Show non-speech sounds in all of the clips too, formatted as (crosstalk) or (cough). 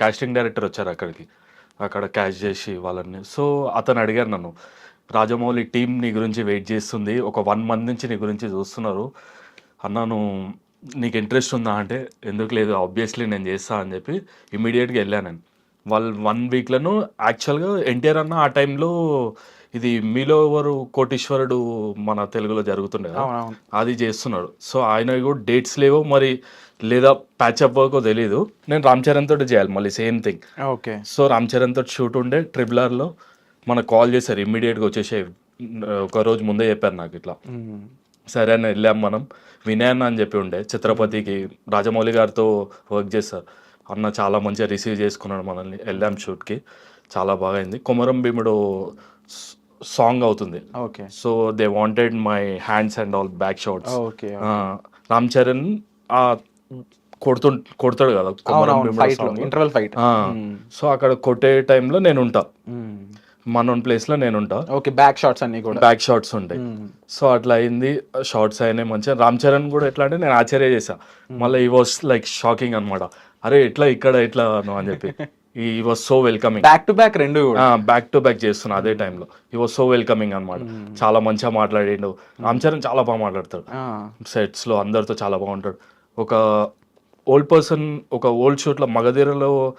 Casting director వచ్చారు అక్కడికి. అక్కడ క్యాష్ చేసి వాళ్ళని. సో అతను అడిగారు నన్ను రాజమౌళి టీం నీ గురించి వెయిట్ చేస్తుంది. ఒక వన్ మంత్ నుంచి నీ గురించి చూస్తున్నారు. అన్నాను నీకు ఇంట్రెస్ట్ ఉందా? అంటే ఎందుకు లేదు ఆబ్వియస్లీ నేను చేస్తా అని చెప్పి ఇమీడియట్గా వెళ్ళాను నేను. వాళ్ళు వన్ వీక్లను యాక్చువల్గా ఎన్టీఆర్ అన్న ఆ టైంలో ఇది మీలో ఎవరు కోటీశ్వరుడు మన తెలుగులో జరుగుతుండే అది చేస్తున్నాడు. సో ఆయన కూడా డేట్స్ లేవో మరి లేదా ప్యాచప్ వర్కో తెలియదు నేను రామ్ చరణ్ తోటి చేయాలి మళ్ళీ same thing okay. So Ram Charan తోటి షూట్ ఉండే ట్రిపుల్ ఆర్లో మనకు కాల్ చేశారు ఇమ్మీడియట్గా వచ్చేసే ఒక రోజు ముందే చెప్పారు నాకు ఇట్లా. సరే అని వెళ్ళాం మనం. వినయ్ అన్న అని చెప్పి ఉండే చిత్రపతికి రాజమౌళి గారితో వర్క్ చేస్తారు అన్న చాలా మంచిగా రిసీవ్ చేసుకున్నాడు మనల్ని. వెళ్ళాం షూట్కి చాలా బాగా అయింది. కొమరం భీముడు సాంగ్ అవుతుంది. Okay. So they wanted my hands and all back shots okay Ram Charan ఆ కొడుతు కొడతాడు కదా. ఇంటర్వెల్ ఫైట్ సో అక్కడ కొట్టే టైంలో నేను ఉంటా మన ప్లేస్లో నేను ఉంటా ఓకే బ్యాక్ షాట్స్ అన్ని కూడా. బ్యాక్ షాట్స్ ఉంటాయి. సో అట్లా అయింది షార్ట్స్ అయినాయి మంచిగా. రామ్ చరణ్ కూడా ఎట్లా అంటే నేను ఆశ్చర్య చేసా మళ్ళీ ఈ వాస్ లైక్ షాకింగ్ అనమాట అరే ఎట్లా ఇక్కడ ఎట్లా అను చెప్పి. He was so welcoming back to back రెండు బ్యాక్ టు బ్యాక్ చేస్తున్నా అదే టైంలో ఈ వాస్ సో వెల్కమింగ్ అనమాట చాలా మంచిగా మాట్లాడిండు. రామ్ చరణ్ చాలా బాగా మాట్లాడతాడు. సెట్స్లో అందరితో చాలా బాగుంటాడు. ఒక ఓల్డ్ పర్సన్ ఒక ఓల్డ్ షూట్లో మగధీరలో.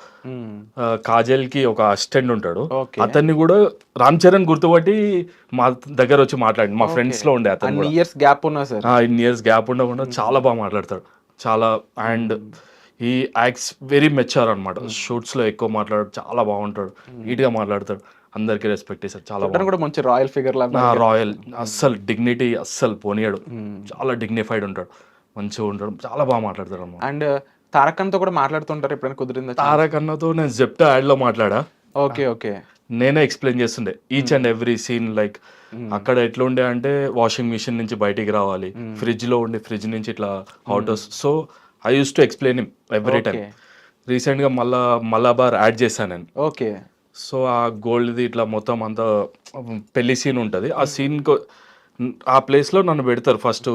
ఆ, కాజల్కి ఒక అసిస్టెంట్ ఉంటాడు. అతన్ని కూడా రామ్ చరణ్ గుర్తుపట్టి మా దగ్గర వచ్చి మాట్లాడి మా ఫ్రెండ్స్లో ఉండే అతను ఇయర్స్ గ్యాప్ ఉన్నా సార్. ఇన్ని ఇయర్స్ గ్యాప్ ఉండకుండా చాలా బాగా మాట్లాడతాడు. చాలా అండ్ ఈ యాక్ట్స్ వెరీ మెచ్చార్ అనమాట షూట్స్లో ఎక్కువ మాట్లాడాడు. చాలా బాగుంటాడు. నీట్గా మాట్లాడతాడు. అందరికి రెస్పెక్ట్ ఇస్తాడు చాలా కూడా మంచి రాయల్ ఫిగర్ లాగా రాయల్ అస్సలు డిగ్నిటీ అస్సలు పోనీయాడు. చాలా డిగ్నిఫైడ్ ఉంటాడు. మంచిగా ఉంటాడు. చాలా బాగా మాట్లాడతాడు అన్నమాట అండ్ తారకన్తో కూడా మాట్లాడుతుంటారు ఎప్పుడైనా కుదిరిందా తారక్ అన్నతో నేను జెప్టా యాడ్లో మాట్లాడా? Okay okay. నేనే ఎక్స్ప్లెయిన్ చేస్తుండే. Each and every scene like అక్కడ ఎట్లుండే అంటే వాషింగ్ మిషన్ నుంచి బయటికి రావాలి. ఫ్రిడ్జ్లో ఉండే ఫ్రిడ్జ్ నుంచి ఇట్లా outers so I used to explain him every time. రీసెంట్గా మళ్ళా మలాబార్ యాడ్ చేశాను నేను. ఓకే సో ఆ గోల్డ్ది ఇట్లా మొత్తం అంతా పెళ్ళి సీన్ ఉంటుంది. ఆ సీన్ ఆ ప్లేస్లో నన్ను పెడతారు ఫస్ట్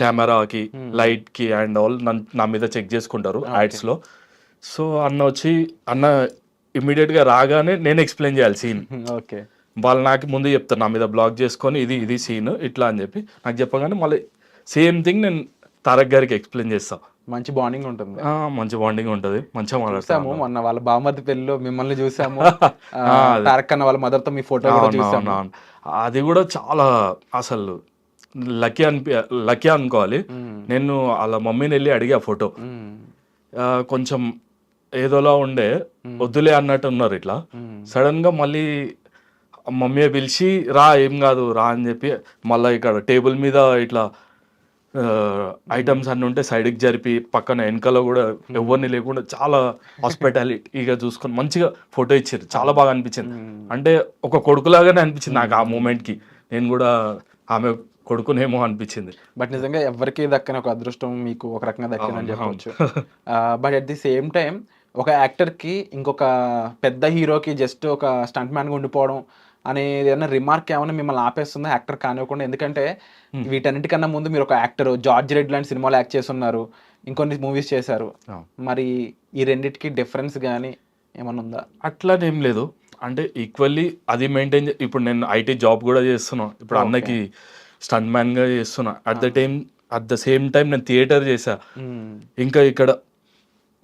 కెమెరాకి లైట్కి అండ్ ఆల్ నా మీద చెక్ చేసుకుంటారు యాడ్స్లో. సో అన్న వచ్చి అన్న ఇమ్మీడియట్గా రాగానే నేను ఎక్స్ప్లెయిన్ చేయాలి సీన్ ఓకే వాళ్ళు నాకు ముందు చెప్తారు నా మీద బ్లాక్ చేసుకొని ఇది ఇది సీన్ ఇట్లా అని చెప్పి. నాకు చెప్పగానే మళ్ళీ సేమ్ థింగ్ నేను తారక్ గారికి ఎక్స్ప్లెయిన్ చేస్తా. మంచి బాండింగ్ ఉంటుంది. మంచి బాండింగ్ ఉంటుంది. మంచిగా మాట్లాడతాను చూసాము మొన్న వాళ్ళ బామర్ది పెళ్ళిలో మిమ్మల్ని చూసాము. (laughs) తారక్ అన్న వాళ్ళ మదర్తో మీ ఫోటో చూసాము. అది కూడా చాలా అసలు లక్కీ అనిపి లక్కీ అనుకోవాలి. నేను వాళ్ళ మమ్మీని వెళ్ళి అడిగా ఫోటో కొంచెం ఏదోలా ఉండే వద్దులే అన్నట్టు ఉన్నారు ఇట్లా. సడన్గా మళ్ళీ మమ్మీ పిలిచి రా ఏం కాదు రా అని చెప్పి మళ్ళీ ఇక్కడ టేబుల్ మీద ఇట్లా ఐటమ్స్ అన్ని ఉంటే సైడ్కి జరిపి పక్కన వెనకాల కూడా ఎవరిని లేకుండా చాలా హాస్పిటాలిటీగా (laughs) చూసుకొని మంచిగా ఫోటో ఇచ్చారు. చాలా బాగా అనిపించింది. అంటే ఒక కొడుకులాగానే అనిపించింది నాకు ఆ మూమెంట్కి. నేను కూడా ఆమె కొడుకునేమో అనిపించింది. బట్ నిజంగా ఎవరికి దక్కని ఒక అదృష్టం మీకు ఒక రకంగా దక్కిందని చెప్పవచ్చు but at the same time ఒక యాక్టర్కి ఇంకొక పెద్ద హీరోకి జస్ట్ ఒక స్టంట్ మ్యాన్గా ఉండిపోవడం అనేది ఏదైనా రిమార్క్ ఏమైనా మిమ్మల్ని ఆపేస్తుందా? యాక్టర్ కానివ్వకుండా. ఎందుకంటే వీటన్నిటికన్నా ముందు మీరు ఒక యాక్టర్ జార్జ్ రెడ్ లాంటి సినిమాలో యాక్ట్ చేస్తున్నారు. ఇంకొన్ని మూవీస్ చేశారు. మరి ఈ రెండిటికి డిఫరెన్స్ కానీ ఏమన్నా ఉందా? అట్లానేం లేదు. అంటే ఈక్వల్లీ అది మెయింటైన్ ఇప్పుడు నేను ఐటీ జాబ్ కూడా చేస్తున్నా. ఇప్పుడు అన్నకి స్టంట్ మ్యాన్గా చేస్తున్నా. At the time at the same time నేను థియేటర్ చేసా ఇంకా ఇక్కడ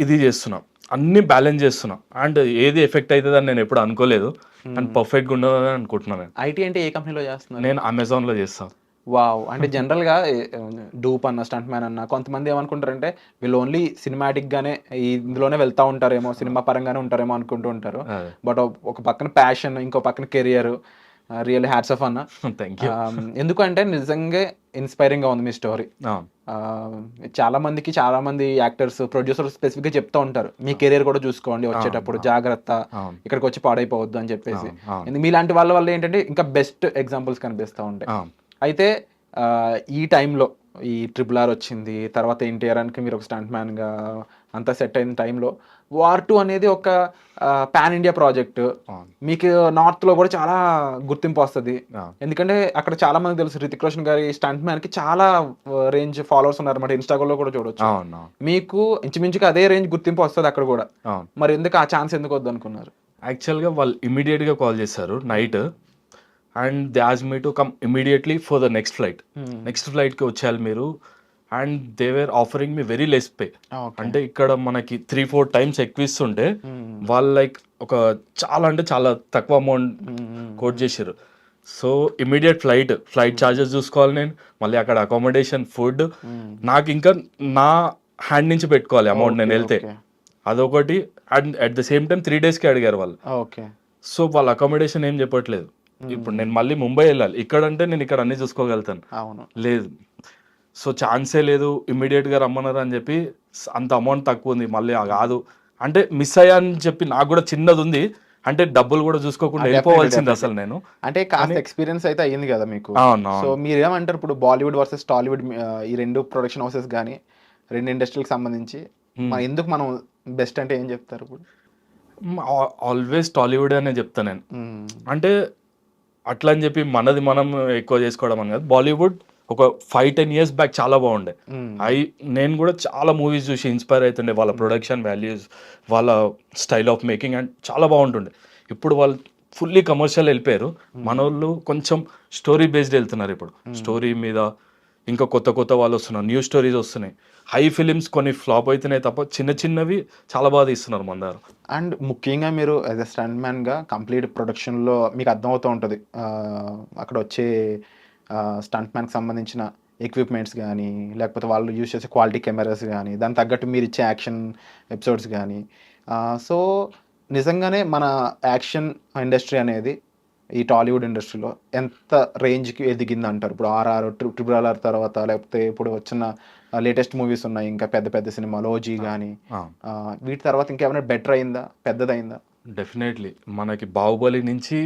ఇది చేస్తున్నా. అన్ని బ్యాలెన్స్ చేస్తున్నా. అండ్ ఏది ఎఫెక్ట్ అవుతుందని నేను ఎప్పుడు అనుకోలేదు. అండ్ పర్ఫెక్ట్గా ఉండదని అనుకుంటున్నాను నేను. ఐటీ అంటే ఏ కంపెనీలో చేస్తున్నారు? నేను అమెజాన్లో చేస్తాను వావ్. అంటే జనరల్గా డూప్ అన్న స్టంట్ మ్యాన్ అన్న కొంతమంది ఏమనుకుంటారంటే వీళ్ళు ఓన్లీ సినిమాటిక్ గానే ఈ ఇందులోనే వెళ్తా ఉంటారేమో సినిమా పరంగానే ఉంటారేమో అనుకుంటూ ఉంటారు. బట్ ఒక పక్కన ప్యాషన్ ఇంకో పక్కన కెరియర్. రియల్ హ్యాట్స్ ఆఫ్ అన్న. (laughs) థ్యాంక్ యూ ఎందుకంటే నిజంగా ఇన్స్పైరింగ్గా ఉంది మీ స్టోరీ చాలా మందికి చాలా మంది యాక్టర్స్ ప్రొడ్యూసర్స్ స్పెసిఫిక్గా చెప్తా ఉంటారు. మీ కెరియర్ కూడా చూసుకోండి వచ్చేటప్పుడు జాగ్రత్త ఇక్కడికి వచ్చి పాడైపోవద్దు అని చెప్పేసి. మీలాంటి వాళ్ళ వల్ల ఏంటంటే ఇంకా బెస్ట్ ఎగ్జాంపుల్స్ కనిపిస్తూ ఉంటాయి. అయితే ఈ టైంలో ఈ ట్రిపుల్ ఆర్ వచ్చింది తర్వాత ఎన్టీఆర్ అని మీరు ఒక స్టంట్ మ్యాన్గా అంతా సెట్ అయిన టైంలో వార్ టూ అనేది ఒక పాన్ ఇండియా ప్రాజెక్ట్. మీకు నార్త్లో కూడా చాలా గుర్తింపు వస్తుంది. ఎందుకంటే అక్కడ చాలా మంది తెలుసు రితిక్ రోషన్ గారి స్టంట్ మ్యాన్కి చాలా రేంజ్ ఫాలోవర్స్ ఉన్నారు అన్నమాట ఇన్స్టాగ్రామ్లో కూడా చూడొచ్చు. మీకు ఇంచుమించుగా అదే రేంజ్ గుర్తింపు వస్తుంది అక్కడ కూడా. మరి ఎందుకు ఆ ఛాన్స్ ఎందుకు వద్దు అనుకున్నారు యాక్చువల్గా వాళ్ళు ఇమీడియట్గా కాల్ చేశారు night and they Aaj me to come immediately for the next flight next flight వచ్చేయాలి మీరు. And they were offering me very less pay అంటే ఇక్కడ మనకి త్రీ ఫోర్ టైమ్స్ ఎక్కువ ఇస్తుంటే వాళ్ళు లైక్ ఒక చాలా అంటే చాలా తక్కువ అమౌంట్ కోట్ చేశారు. So immediate flight flight charges చూసుకోవాలి నేను మళ్ళీ అక్కడ అకామిడేషన్ ఫుడ్ నాకు ఇంకా నా హ్యాండ్ నుంచి పెట్టుకోవాలి అమౌంట్ నేను వెళ్తే. అదొకటి and at the same time three డేస్కి అడిగారు వాళ్ళు. ఓకే సో వాళ్ళ అకామిడేషన్ ఏం చెప్పట్లేదు. ఇప్పుడు నేను మళ్ళీ ముంబై వెళ్ళాలి. ఇక్కడ అంటే నేను ఇక్కడ అన్ని చూసుకోగలుగుతాను. అవును. లేదు. సో ఛాన్సే లేదు ఇమ్మీడియట్గా రమ్మన్నారు అని చెప్పి అంత అమౌంట్ తక్కువ ఉంది మళ్ళీ కాదు. అంటే మిస్ అయ్యా అని చెప్పి నాకు కూడా చిన్నది ఉంది అంటే డబ్బులు కూడా చూసుకోకుండా ఆ, వెళ్ళిపోవాల్సింది అసలు నేను. అంటే కాస్త ఎక్స్పీరియన్స్ అయితే అయ్యింది కదా మీకు? సో. మీరు ఏమంటారు ఇప్పుడు బాలీవుడ్ వర్సెస్ టాలీవుడ్ ఈ రెండు ప్రొడక్షన్ హౌసెస్ కానీ రెండు ఇండస్ట్రీకి సంబంధించి? మన ఎందుకు మనం బెస్ట్ అంటే ఏం చెప్తారు ఇప్పుడు? ఆల్వేస్ టాలీవుడ్ అనే చెప్తా నేను. మ్మ్. అంటే అట్లా అని చెప్పి మనది మనం ఎక్కువ చేసుకోవడం అని కాదు. బాలీవుడ్ ఒక ఫైవ్ టెన్ ఇయర్స్ బ్యాక్ చాలా బాగుండే. ఐ నేను కూడా చాలా మూవీస్ చూసి ఇన్స్పైర్ అవుతుండే వాళ్ళ ప్రొడక్షన్ వాల్యూస్ వాళ్ళ స్టైల్ ఆఫ్ మేకింగ్ అండ్ చాలా బాగుంటుండే. ఇప్పుడు వాళ్ళు ఫుల్లీ కమర్షియల్ వెళ్ళిపోయారు. మన వాళ్ళు కొంచెం స్టోరీ బేస్డ్ వెళ్తున్నారు ఇప్పుడు. స్టోరీ మీద ఇంకా కొత్త కొత్త వాళ్ళు వస్తున్నారు. న్యూ స్టోరీస్ వస్తున్నాయి. హై ఫిలిమ్స్ కొన్ని ఫ్లాప్ అవుతున్నాయి తప్ప చిన్న చిన్నవి చాలా బాగా తీస్తున్నారు మన దగ్గర అండ్ ముఖ్యంగా మీరు యాజ్ ఎ స్టంట్ మ్యాన్గా కంప్లీట్ ప్రొడక్షన్లో మీకు అర్థమవుతూ ఉంటుంది. అక్కడ వచ్చే స్టంట్ మ్యాన్కి సంబంధించిన ఎక్విప్మెంట్స్ కానీ లేకపోతే వాళ్ళు యూజ్ చేసే క్వాలిటీ కెమెరాస్ కానీ దానికి తగ్గట్టు మీరు ఇచ్చే యాక్షన్ ఎపిసోడ్స్ కానీ సో నిజంగానే మన యాక్షన్ ఇండస్ట్రీ అనేది ఈ టాలీవుడ్ ఇండస్ట్రీలో ఎంత రేంజ్కి ఎదిగింది అంటారు ఇప్పుడు ఆర్ఆర్ ట్రిపుల్ ఆర్ తర్వాత లేకపోతే ఇప్పుడు వచ్చిన లేటెస్ట్ మూవీస్ ఉన్నాయి ఇంకా పెద్ద పెద్ద సినిమాలు ఓజీ కానీ వీటి తర్వాత ఇంకేమైనా బెటర్ అయిందా? పెద్దదైందా డెఫినెట్లీ. మనకి బాహుబలి నుంచి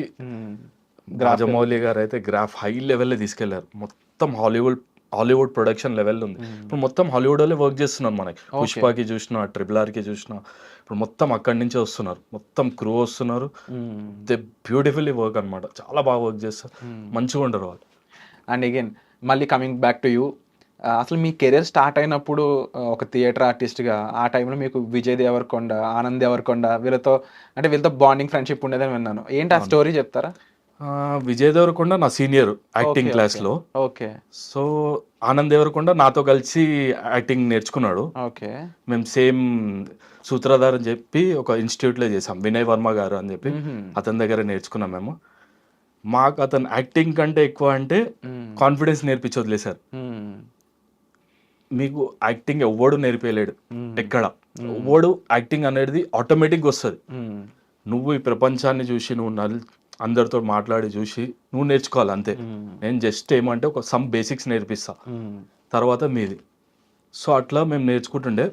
రాజమౌళి గారు అయితే గ్రాఫ్ హై లెవెల్లో తీసుకెళ్ళారు. మొత్తం హాలీవుడ్ హాలీవుడ్ ప్రొడక్షన్ లెవెల్ ఉంది. ఇప్పుడు మొత్తం హాలీవుడ్లో వర్క్ చేస్తున్నారు మనకి. పుష్పకి చూసిన ట్రిపుల్ ఆర్కి చూసిన ఇప్పుడు మొత్తం అక్కడి నుంచే వస్తున్నారు. మొత్తం క్రూ వస్తున్నారు. దే బ్యూటిఫుల్లీ వర్క్ అన్నమాట. చాలా బాగా వర్క్ చేస్తారు. మంచిగా ఉండరు వాళ్ళు. అండ్ అగైన్ మళ్ళీ కమింగ్ బ్యాక్ టు యూ అసలు మీ కెరీర్ స్టార్ట్ అయినప్పుడు ఆ, ఒక థియేటర్ ఆర్టిస్ట్గా ఆ టైంలో మీకు విజయ్ దేవరకొండ ఆనంద్ దేవరకొండ వీళ్ళతో అంటే వీళ్ళతో బాండింగ్ ఫ్రెండ్షిప్ ఉండేదని విన్నాను. ఏంటి ఆ స్టోరీ చెప్తారా? విజయ్ దేవరకొండ నా సీనియర్ యాక్టింగ్ Okay, క్లాస్లో. ఓకే. సో ఆనంద్ దేవరకొండ నాతో కలిసి యాక్టింగ్ నేర్చుకున్నాడు. ఓకే. మేము సేమ్ సూత్రధార్ అని చెప్పి ఒక ఇన్స్టిట్యూట్లో చేసాం వినయ్ వర్మ గారు అని చెప్పి. అతని దగ్గర నేర్చుకున్నాం మేము. మాకు అతను యాక్టింగ్ కంటే ఎక్కువ అంటే కాన్ఫిడెన్స్ నేర్పించి వదిలేశారు మీకు యాక్టింగ్ ఎవ్వడు నేర్పించలేడు ఎక్కడ? ఎవ్వడు యాక్టింగ్ అనేది ఆటోమేటిక్గా వస్తుంది. నువ్వు ఈ ప్రపంచాన్ని చూసి నువ్వు నల్ అందరితో మాట్లాడి చూసి నువ్వు నేర్చుకోవాలి అంతే. నేను జస్ట్ ఏమంటే ఒక సమ్ బేసిక్స్ నేర్పిస్తా. తర్వాత మీది. సో అట్లా మేము నేర్చుకుంటుండే.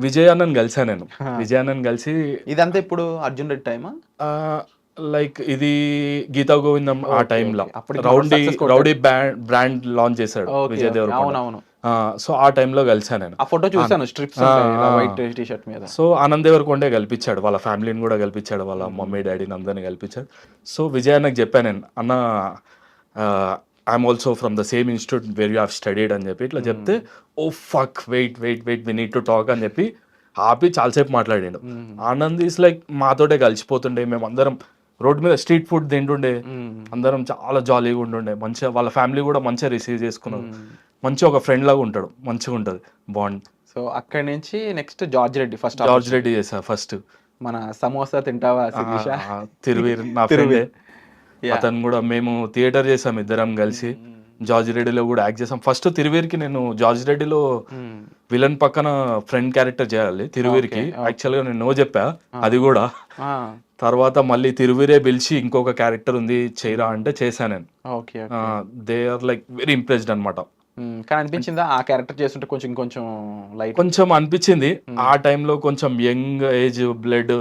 విజయ్ అన్నని కలిసా నేను. విజయ్ అన్నని కలిసి ఇదంతా ఇప్పుడు అర్జున్ రెడ్డి టైమా? లైక్ ఇది గీతా గోవిందం ఆ టైంలో. Rowdy. Rowdy brand brand launch చేశాడు విజయ్ దేవరకొండ. సో ఆ టైంలో కలిసా నేను. ఆ ఫోటో చూసాను స్ట్రిప్స్. వైట్ టీ షర్ట్ మీద. సో ఆనంద్ దేవరకొండే కల్పించాడు వాళ్ళ ఫ్యామిలీని కూడా కల్పించాడు వాళ్ళ మమ్మీ డాడీని అందరిని కల్పించాడు. సో విజయ్ అన్నకు చెప్పాను నేను అన్న I'm also from the same institute where you have studied అని చెప్పి ఇట్లా చెప్తే ఓ fuck wait wait wait we need to talk అని చెప్పి ఆపి చాలాసేపు మాట్లాడాడు. ఆనంద్ ఈస్ లైక్ మాతోటే కలిసిపోతుండే మేము అందరం రోడ్ మీద స్ట్రీట్ ఫుడ్ తింటుండే అందరం చాలా జాలీగా ఉంటుండే మంచిగా వాళ్ళ ఫ్యామిలీ కూడా మంచిగా రిసీవ్ చేసుకున్నారు. మంచిగా ఒక ఫ్రెండ్ లాగా ఉంటాడు. మంచిగా ఉంటుంది. బాండ్ సో అక్కడి నుంచి next George Reddy first George Reddy చేసా ఫస్ట్ మన సమోసా తింటావా శిరీష తిరువీర్ నా తిరువీర్. ఫ్రెండే అతను కూడా మేము థియేటర్ చేసాం ఇద్దరం కలిసి. జార్జ్ రెడ్డిలో కూడా యాక్ట్ చేసాం. ఫస్ట్ తిరువీర్కి నేను జార్జ్ రెడ్డిలో విలన్ పక్కన ఫ్రెండ్ క్యారెక్టర్ చేయాలి తిరువీర్కి. యాక్చువల్గా నేను నో చెప్పా. అది కూడా. తర్వాత మళ్ళీ తిరువీరే పిలిచి ఇంకొక క్యారెక్టర్ ఉంది చేయరా అంటే చేశాను నేను. Okay they are like very impressed అనమాట కానీ అనిపించిందా? ఆ క్యారెక్టర్ చేస్తుంటే కొంచెం ఇంకొంచెం లైట్. కొంచెం అనిపించింది. ఆ టైంలో కొంచెం యంగ్ ఏజ్ బ్లడ్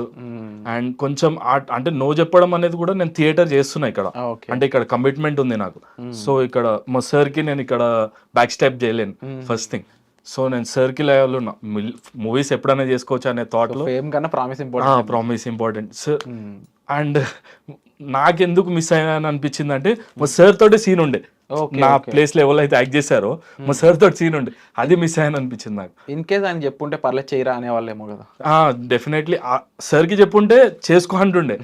అండ్ కొంచెం అంటే నో చెప్పడం అనేది కూడా నేను థియేటర్ చేస్తున్నా ఇక్కడ. అంటే ఇక్కడ కమిట్మెంట్ ఉంది నాకు. సో ఇక్కడ మా సార్కి నేను ఇక్కడ బ్యాక్ స్టెప్ చేయలేను ఫస్ట్ థింగ్ సో నేను సర్కిల్ లెవెల్ ఉన్నా. మూవీస్ ఎప్పుడైనా చేసుకోవచ్చు అనే థాట్లో. కన్నా promise important promise important sir and నాకెందుకు మిస్ అయ్యాను అనిపించింది అంటే మా సార్ తోటి సీన్ ఉండే. నా ప్లేస్లో ఎవరైతే యాక్ట్ చేశారో మా సార్ తోటి సీన్ ఉండే. అది మిస్ అయ్యాను అనిపించింది నాకు. ఇన్ కేస్ ఆయన చెప్పుంటే పర్లేదు చేయరా అనే వాళ్ళేమో కదా డెఫినెట్లీ సార్కి చెప్పుంటే చేసుకో అంటుండే.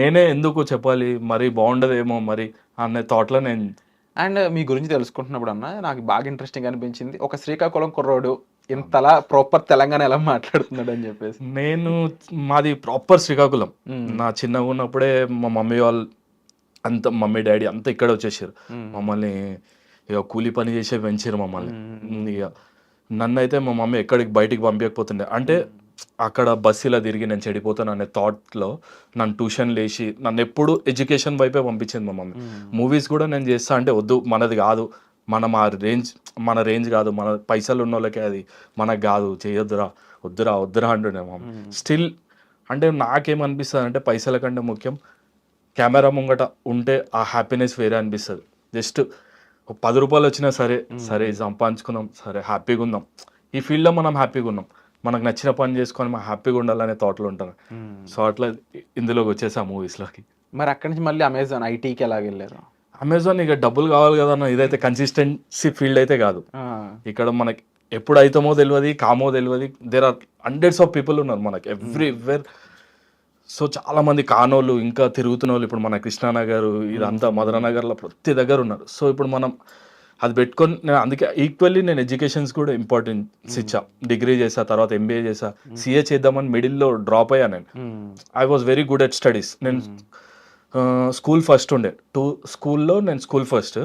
నేనే ఎందుకు చెప్పాలి మరి బాగుండదేమో మరి అనే థాట్లో నేను అండ్ మీ గురించి తెలుసుకుంటున్నప్పుడు అన్న నాకు బాగా ఇంట్రెస్టింగ్ అనిపించింది. ఒక శ్రీకాకుళం కుర్రోడు ఇంతలా ప్రాపర్ తెలంగాణ ఎలా మాట్లాడుతున్నాడు అని చెప్పేసి. నేను మాది ప్రాపర్ శ్రీకాకుళం. నా చిన్నగా ఉన్నప్పుడే మా మమ్మీ వాళ్ళు అంత మమ్మీ డాడీ అంతా ఇక్కడ వచ్చేసారు. మమ్మల్ని ఇక కూలి పని చేసే పెంచారు మమ్మల్ని. ఇక నన్ను అయితే మా మమ్మీ ఎక్కడికి బయటికి పంపించకపోతుండే. అంటే అక్కడ బస్సు ఇలా తిరిగి నేను చెడిపోతాను అనే థాట్లో నన్ను ట్యూషన్ లేచి నన్ను ఎప్పుడు ఎడ్యుకేషన్ వైపే పంపించింది మా మమ్మీ. మూవీస్ కూడా నేను చేస్తా అంటే వద్దు మనది కాదు. మనం ఆ రేంజ్ మన రేంజ్ కాదు మన పైసలు ఉన్న వాళ్ళకే అది మనకు కాదు. చేయొద్దురా వద్దురా వద్దురా అంటుండే మమ్మీ. స్టిల్ అంటే నాకేమనిపిస్తుంది అంటే పైసల కంటే ముఖ్యం. కెమెరా ముంగట ఉంటే ఆ హ్యాపీనెస్ వేరే అనిపిస్తుంది. జస్ట్ ఒక పది రూపాయలు వచ్చినా సరే సరే సంపాదించుకుందాం సరే హ్యాపీగా ఉందాం. ఈ ఫీల్డ్లో మనం హ్యాపీగా ఉన్నాం మనకు నచ్చిన పని చేసుకొని మనం హ్యాపీగా ఉండాలనే థాట్లో ఉంటాను సో అట్లా ఇందులోకి వచ్చేసా మూవీస్లోకి మరి అక్కడి నుంచి మళ్ళీ అమెజాన్ ఐటీకి ఎలా వెళ్ళారు? అమెజాన్ ఇక డబ్బులు కావాలి కదా అన్న ఇదైతే కన్సిస్టెన్సీ ఫీల్డ్ అయితే కాదు. ఆ, ఇక్కడ మనకి ఎప్పుడు అవుతామో తెలియదు కామో తెలియదు there are hundreds of people ఉన్నారు మనకి. ఎవ్రీ ఎవ్వర్ సో చాలా మంది కానోళ్ళు ఇంకా తిరుగుతున్న వాళ్ళు ఇప్పుడు మన కృష్ణానగర్ ఇదంతా మధురనగర్లో ప్రతి దగ్గర ఉన్నారు. సో ఇప్పుడు మనం అది పెట్టుకొని నేను అందుకే ఈక్వల్లీ నేను ఎడ్యుకేషన్స్ కూడా ఇంపార్టెన్స్ ఇచ్చా డిగ్రీ చేసా తర్వాత ఎంబీఏ చేసా సిఏ చేద్దామని మిడిల్లో డ్రాప్ అయ్యా నేను. I was very good at studies నేను స్కూల్ ఫస్ట్ ఉండే. టూ స్కూల్లో నేను స్కూల్ ఫస్ట్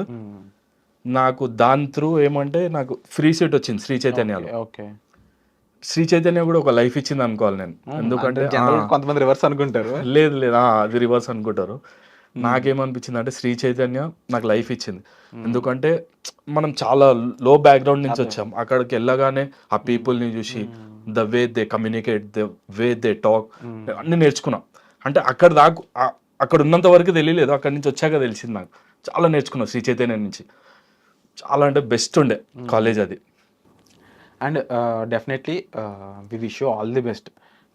నాకు దాని త్రూ ఏమంటే నాకు ఫ్రీ సీట్ వచ్చింది శ్రీ చైతన్యలో. ఓకే. శ్రీ చైతన్య కూడా ఒక లైఫ్ ఇచ్చింది అనుకోవాలి నేను. ఎందుకంటే కొంతమంది రివర్స్ అనుకుంటారు. లేదు లేదు అది రివర్స్ అనుకుంటారు. నాకేమనిపించింది అంటే శ్రీ చైతన్య నాకు లైఫ్ ఇచ్చింది. ఎందుకంటే మనం చాలా లో బ్యాక్గ్రౌండ్ నుంచి వచ్చాం. అక్కడికి వెళ్ళగానే ఆ పీపుల్ని చూసి the way they communicate the way they talk అన్ని నేర్చుకున్నాం. అంటే అక్కడ దాకా అక్కడ ఉన్నంత వరకు తెలియలేదు. అక్కడి నుంచి వచ్చాక తెలిసింది నాకు. చాలా నేర్చుకున్నా శ్రీ చైతన్య నుంచి. చాలా అంటే బెస్ట్ ఉండే కాలేజ్ అది. And definitely we wish you all the best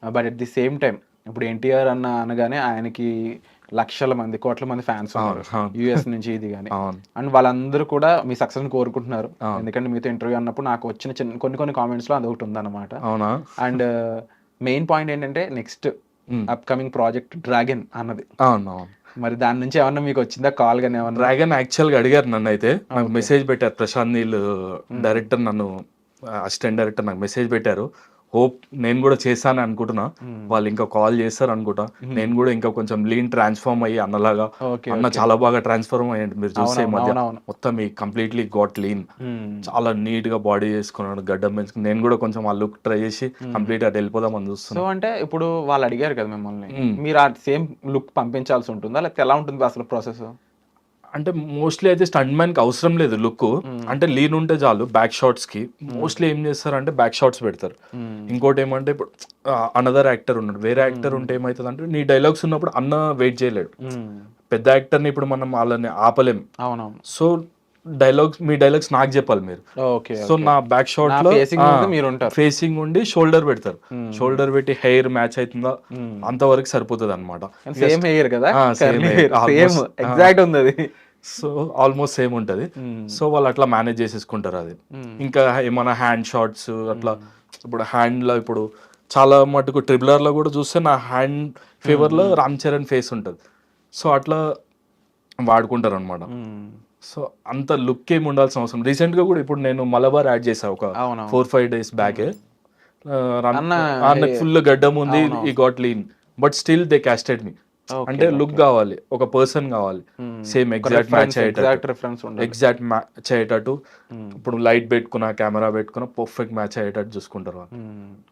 but at the same time ఇప్పుడు ఎన్టీఆర్ అన్న అనగానే ఆయనకి లక్షల మంది కోట్ల మంది ఫ్యాన్స్ ఉన్నారు. యుఎస్ నుంచి ఇది కానీ అండ్ వాళ్ళందరూ కూడా మీ సక్సెస్ కోరుకుంటున్నారు. ఎందుకంటే మీతో ఇంటర్వ్యూ అన్నప్పుడు నాకు వచ్చిన చిన్న కొన్ని కొన్ని కామెంట్స్లో అదొకటి ఉందన్నమాట. అవునా? అండ్ మెయిన్ పాయింట్ ఏంటంటే నెక్స్ట్ అప్కమింగ్ ప్రాజెక్ట్ డ్రాగన్ అన్నది. మరి దాని నుంచి ఏమన్నా మీకు వచ్చిందా కాల్ గానీ ఏమన్నా? డ్రాగన్ యాక్చువల్గా అడిగారు నన్ను అయితే నాకు మెసేజ్ పెట్టారు ప్రశాంత్ నీల్ డైరెక్టర్ నన్ను. అసిస్టెంట్ డైరెక్టర్ నాకు మెసేజ్ పెట్టారు. హోప్ నేను కూడా చేశాను అనుకుంటున్నా. వాళ్ళు ఇంకా కాల్ చేస్తారు అనుకుంటా. నేను కూడా ఇంకా కొంచెం లీన్ ట్రాన్స్ఫార్మ్ అయ్యి అన్నలాగా అన్న చాలా బాగా ట్రాన్స్ఫార్మ్ అయ్యండి మీరు చూస్తే ఈ మధ్య. మొత్తం ఈ కంప్లీట్లీ గాట్ లీన్ చాలా నీట్గా బాడీ చేసుకున్నాడు గడ్డం పెంచుకుని నేను కూడా కొంచెం ఆ లుక్ ట్రై చేసి కంప్లీట్ అటు వెళ్ళిపోదాం అని చూస్తున్నా. సో అంటే ఇప్పుడు వాళ్ళు అడిగారు కదా మిమ్మల్ని. మ్మ్. మీరు ఆ సేమ్ లుక్ పంపించాల్సి ఉంటుందా? లేకపోతే ఎలా ఉంటుంది అసలు ప్రాసెస్? అంటే మోస్ట్లీ అయితే స్టంట్ మ్యాన్కి అవసరం లేదు లుక్ అంటే లీన్ ఉంటే చాలు బ్యాక్ షాట్స్కి. మోస్ట్లీ ఏం చేస్తారు అంటే బ్యాక్ షాట్స్ పెడతారు ఇంకోటి ఏమంటే ఇప్పుడు అనదర్ యాక్టర్ ఉన్నాడు. వేరే యాక్టర్ ఉంటే ఏమవుతుంది అంటే నీ డైలాగ్స్ ఉన్నప్పుడు అన్న వెయిట్ చేయలేడు. పెద్ద యాక్టర్ని ఇప్పుడు మనం వాళ్ళని ఆపలేం. అవునవును. సో డైలాగ్స్ మీ డైలాగ్స్ నాకు చెప్పాలి మీరు. సో నా బ్యాక్ షాట్ నా లో మీరు. ఫేసింగ్ ఉండి షోల్డర్ పెడతారు. షోల్డర్ పెట్టి హెయిర్ మ్యాచ్ అవుతుందా? అంతవరకు సరిపోతుంది అనమాట సేమ్ హెయిర్ కదా. సేమ్. ఎగ్జాక్ట్ ఉంది సో ఆల్మోస్ట్ సేమ్ ఉంటది. సో వాళ్ళు అట్లా మేనేజ్ చేసేసుకుంటారు అది. ఇంకా ఏమైనా హ్యాండ్ షాట్స్ అట్లా ఇప్పుడు హ్యాండ్లో ఇప్పుడు చాలా మటుకు ట్రిబులర్లో కూడా చూస్తే నా హ్యాండ్ ఫేవర్లో రామ్ చరణ్ ఫేస్ ఉంటది. సో అట్లా వాడుకుంటారు అనమాట సో అంత లుక్ ఏమి ఉండాల్సిన అవసరం. రీసెంట్గా కూడా ఇప్పుడు నేను మలబార్ యాడ్ చేసా ఒక. ఫోర్ ఫైవ్ డేస్ బ్యాకే అన్న, ఫుల్ గడ్డం ఉంది I got lean but still they casted me అంటే లుక్ కావాలి ఒక పర్సన్ కావాలి. సేమ్ ఎగ్జాక్ట్ మ్యాచ్ అయ్యేటట్టు. ఎగ్జాక్ట్ రిఫరెన్స్ ఎగ్జాక్ట్ మ్యాచ్ అయ్యేటట్టు. ఇప్పుడు లైట్ పెట్టుకున్నా కెమెరా పెట్టుకున్నా పర్ఫెక్ట్ మ్యాచ్ అయ్యేటట్టు చూసుకుంటారు వాళ్ళు.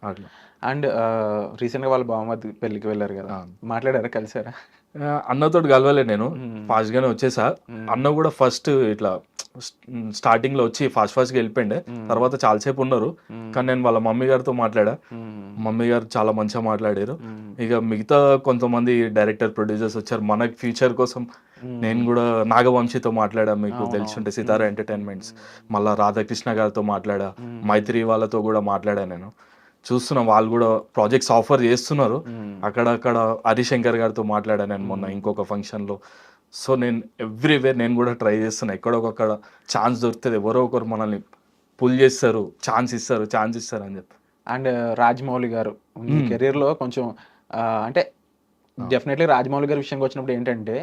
అట్లా. అండ్ రీసెంట్గా వాళ్ళ బామ్మది పెళ్ళికి వెళ్ళారు కదా. మాట్లాడారా కలిసారా? ఆ, అన్నతోటి కలవలే నేను. ఫాస్ట్ గానే వచ్చేసా. అన్న కూడా ఫస్ట్ ఇట్లా స్టార్టింగ్లో వచ్చి ఫాస్ట్ ఫాస్ట్గా వెళ్ళిపోయిండే. తర్వాత చాలాసేపు ఉన్నారు. కానీ నేను వాళ్ళ మమ్మీ గారితో మాట్లాడా. మమ్మీ గారు చాలా మంచిగా మాట్లాడారు. ఇక మిగతా కొంతమంది డైరెక్టర్ ప్రొడ్యూసర్స్ వచ్చారు. మనకి ఫ్యూచర్ కోసం నేను కూడా నాగవంశితో మాట్లాడా మీకు తెలిసింటే సితారా ఎంటర్టైన్మెంట్స్ మళ్ళా రాధాకృష్ణ గారితో మాట్లాడా మైత్రి వాళ్ళతో కూడా మాట్లాడా నేను. చూస్తున్నా వాళ్ళు కూడా ప్రాజెక్ట్స్ ఆఫర్ చేస్తున్నారు. అక్కడక్కడ హరిశంకర్ గారితో మాట్లాడా నేను మొన్న ఇంకొక ఫంక్షన్లో సో నేను ఎవ్రీవేర్ నేను కూడా ట్రై చేస్తున్నా. ఎక్కడొకక్కడ ఛాన్స్ దొరుకుతుంది. ఎవరో ఒకరు మనల్ని పుల్ చేస్తారు ఛాన్స్ ఇస్తారు ఛాన్స్ ఇస్తారు అని చెప్పి. అండ్ రాజమౌళి గారు. మీ కెరీర్లో కొంచెం అంటే డెఫినెట్లీ రాజమౌళి గారి విషయంకి వచ్చినప్పుడు ఏంటంటే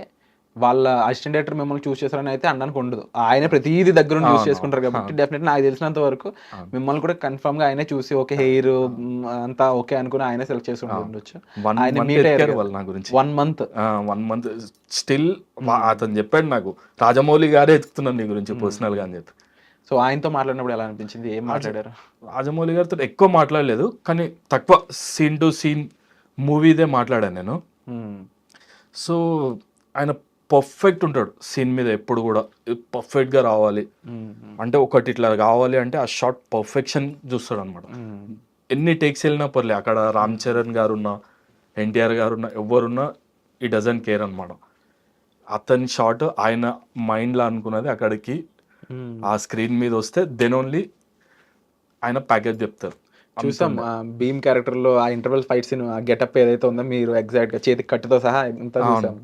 వాళ్ళ అసిస్టెంట్ డైరెక్టర్ మిమ్మల్ని చూస్ చేస్తారని అయితే అనడానికి ఉండదు. ఆయన ప్రతిదీ దగ్గర అవును, చేసుకుంటారు కాబట్టి డెఫినెట్ నాకు తెలిసినంత వరకు మిమ్మల్ని కూడా కన్ఫర్మ్గా ఆయనే చూసి ఓకే హెయిర్ అంతా ఓకే అనుకుని ఆయనే సెలెక్ట్ చేసి ఉండొచ్చు. వన్ ఆయన మంత్ వన్ మంత్ స్టిల్ అతను చెప్పాడు నాకు రాజమౌళి గారే ఎత్తుకున్నాను నీ గురించి పర్సనల్గా అని చెప్పి. సో ఆయనతో మాట్లాడినప్పుడు ఎలా అనిపించింది? ఏం మాట్లాడారు? రాజమౌళి గారితో ఎక్కువ మాట్లాడలేదు కానీ తక్కువ సీన్ టు సీన్ మూవీదే మాట్లాడాను నేను. సో ఆయన పర్ఫెక్ట్ ఉంటాడు సీన్ మీద ఎప్పుడు కూడా పర్ఫెక్ట్గా రావాలి. అంటే ఒకటి ఇట్లా కావాలి అంటే ఆ షార్ట్ పర్ఫెక్షన్ చూస్తాడు అనమాట. ఎన్ని టేక్స్ వెళ్ళినా పర్లే అక్కడ రామ్ చరణ్ గారు ఉన్నా ఎన్టీఆర్ గారు ఉన్నా ఎవరున్నా ఈ డజన్ కేర్ అనమాట అతని షాట్ ఆయన మైండ్లో అనుకున్నది అక్కడికి. ఆ స్క్రీన్ మీద వస్తే దెన్ ఓన్లీ ఆయన ప్యాకేజ్ చెప్తారు చూసాం. భీమ్ క్యారెక్టర్లో ఆ ఇంటర్వెల్ ఫైట్ సీన్ ఆ గెటప్ ఏదైతే ఉందో మీరు ఎగ్జాక్ట్గా చేతికి కట్టుతో సహా చూసాం.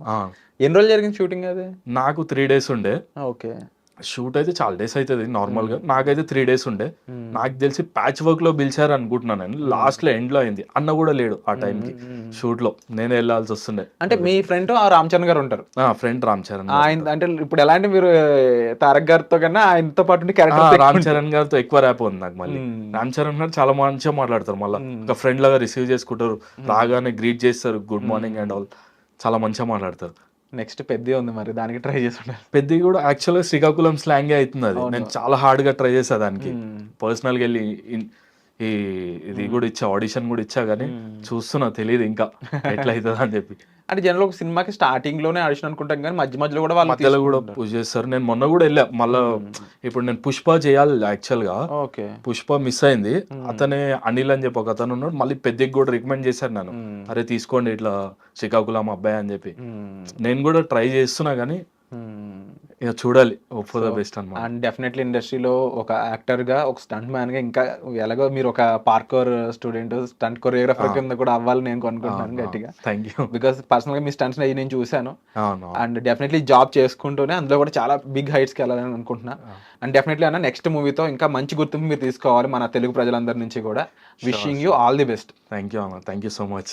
ఎన్ని రోజులు జరిగింది షూటింగ్ అది? నాకు త్రీ డేస్ ఉండే. ఓకే. షూట్ అయితే చాలా డేస్ అవుతుంది నార్మల్గా. నాకైతే త్రీ డేస్ ఉండే. నాకు తెలిసి ప్యాచ్ వర్క్లో పిలిచారు అనుకుంటున్నాను నేను. లాస్ట్లో ఎండ్లో అయింది. అన్న కూడా లేడు ఆ టైంకి షూట్లో నేనే వెళ్ళాల్సి వస్తుండే. అంటే మీ ఫ్రెండ్ ఆ రామ్ చరణ్ గారు ఉంటారు? ఆ ఫ్రెండ్ రామ్ చరణ్. ఆయన అంటే ఇప్పుడు ఎలా అంటే మీరు తారక్ గారితో కన్నా ఆయనతో పాటు రామ్ చరణ్ గారితో ఎక్కువ ర్యాప్ ఉంది నాకు మళ్ళీ. రామ్ చరణ్ గారు చాలా మంచిగా మాట్లాడతారు మళ్ళీ. ఒక ఫ్రెండ్ లాగా రిసీవ్ చేసుకుంటారు. రాగానే గ్రీట్ చేస్తారు గుడ్ మార్నింగ్ అండ్ ఆల్ చాలా మంచిగా మాట్లాడతారు. నెక్స్ట్ పెద్ద ఉంది మరి దానికి ట్రై చేసి ఉండాలి పెద్దది కూడా యాక్చువల్గా శ్రీకాకుళం స్లాంగే అవుతుంది అది. నేను చాలా హార్డ్గా ట్రై చేసా దానికి. పర్సనల్గా వెళ్ళి ఈ ఇది కూడా ఇచ్చా ఆడిషన్ కూడా ఇచ్చా కానీ చూస్తున్నా తెలియదు ఇంకా ఎట్లా అవుతుంది అని చెప్పి. అంటే జనరల్ ఒక సినిమాకి స్టార్టింగ్లోనే ఆడిషన్ అనుకుంటాం కానీ మధ్య మధ్యలో కూడా వాళ్ళు మధ్యలో కూడా పూజ చేస్తారు. నేను మొన్న కూడా వెళ్ళా. మళ్ళా ఇప్పుడు నేను పుష్ప చేయాలి యాక్చువల్గా. ఓకే. పుష్ప మిస్ అయింది. అతనే అనిల్ అని చెప్పి ఒక అతను ఉన్నాడు. మళ్ళీ పెద్దకి కూడా రికమెండ్ చేశాను నేను అరే తీసుకోండి ఇట్లా శ్రీకాకుళం అబ్బాయి అని చెప్పి. నేను కూడా ట్రై చేస్తున్నా కానీ ఇక చూడాలి. ఫర్ ద బెస్ట్ అనమాట అండ్ డెఫినెట్లీ ఇండస్ట్రీలో ఒక యాక్టర్గా ఒక స్టంట్ మ్యాన్గా ఇంకా ఎలాగో మీరు ఒక పార్కర్ స్టూడెంట్ స్టంట్ కొరియోగ్రాఫర్ కింద కూడా అవ్వాలని నేను అనుకుంటున్నాను గట్టిగా. థ్యాంక్ యూ బికాస్ పర్సనల్గా మీ స్టంట్స్ అయ్యి నేను చూశాను. అండ్ డెఫినెట్లీ జాబ్ చేసుకుంటూనే అందులో కూడా చాలా బిగ్ హైట్స్కి వెళ్ళాలని అనుకుంటున్నా. అండ్ డెఫినెట్లీ అన్న నెక్స్ట్ మూవీతో ఇంకా మంచి గుర్తింపు మీరు తీసుకోవాలి మన తెలుగు ప్రజలందరి నుంచి కూడా. Wishing you all the best thank you అన్న. Thank you so much